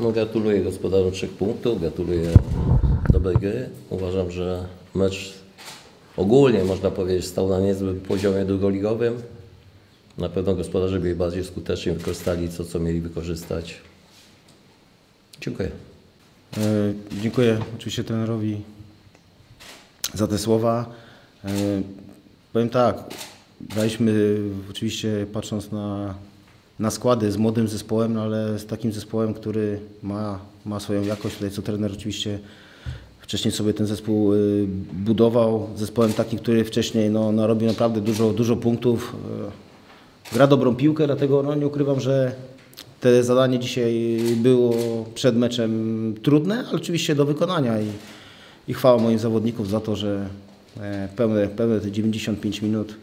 No gratuluję gospodarom trzech punktów, gratuluję dobrej gry. Uważam, że mecz ogólnie można powiedzieć stał na niezłym poziomie drugoligowym. Na pewno gospodarze byli bardziej skuteczni, wykorzystali to, co mieli wykorzystać. Dziękuję. E, Dziękuję oczywiście trenerowi za te słowa. E, Powiem tak, graliśmy oczywiście patrząc na, na składy z młodym zespołem, no ale z takim zespołem, który ma, ma swoją jakość. Tutaj co trener oczywiście wcześniej sobie ten zespół y, budował. Zespołem takim, który wcześniej no, narobił naprawdę dużo, dużo punktów. E, Gra dobrą piłkę, dlatego no, nie ukrywam, że te zadanie dzisiaj było przed meczem trudne, ale oczywiście do wykonania i, i chwała moim zawodnikom za to, że e, pełne, pełne te 95 minut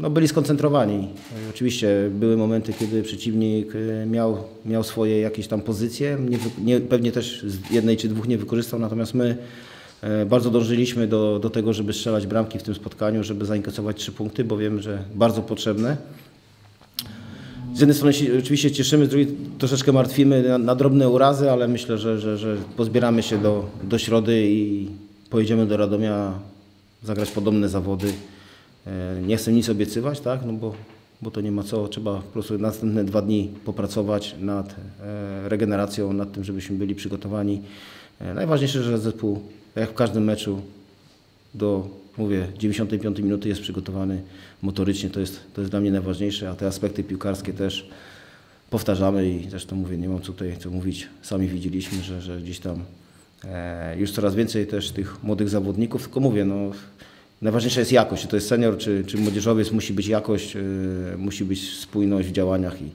no, byli skoncentrowani. E, Oczywiście były momenty, kiedy przeciwnik e, miał, miał swoje jakieś tam pozycje, nie, nie, pewnie też jednej czy dwóch nie wykorzystał, natomiast my e, bardzo dążyliśmy do, do tego, żeby strzelać bramki w tym spotkaniu, żeby zainkasować trzy punkty, bo wiem, że bardzo potrzebne. Z jednej strony się oczywiście cieszymy, z drugiej troszeczkę martwimy na, na drobne urazy, ale myślę, że, że, że pozbieramy się do, do środy i pojedziemy do Radomia zagrać podobne zawody. E, Nie chcę nic obiecywać, tak? no bo, bo to nie ma co. Trzeba po prostu następne dwa dni popracować nad e, regeneracją, nad tym, żebyśmy byli przygotowani. E, Najważniejsze, że zespół, tak jak w każdym meczu, do, mówię, 95 minuty jest przygotowany motorycznie, to jest, to jest dla mnie najważniejsze, a te aspekty piłkarskie też powtarzamy i zresztą mówię, nie mam co tutaj co mówić, sami widzieliśmy, że, że gdzieś tam e, już coraz więcej też tych młodych zawodników, tylko mówię, no najważniejsza jest jakość, czy to jest senior, czy, czy młodzieżowiec, musi być jakość, e, musi być spójność w działaniach i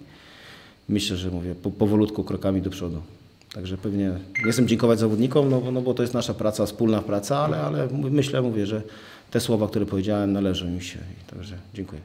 myślę, że mówię, po, powolutku krokami do przodu. Także pewnie nie chcę dziękować zawodnikom, no, no bo to jest nasza praca, wspólna praca, ale, ale myślę, mówię, że te słowa, które powiedziałem należą mi się. Także dziękuję.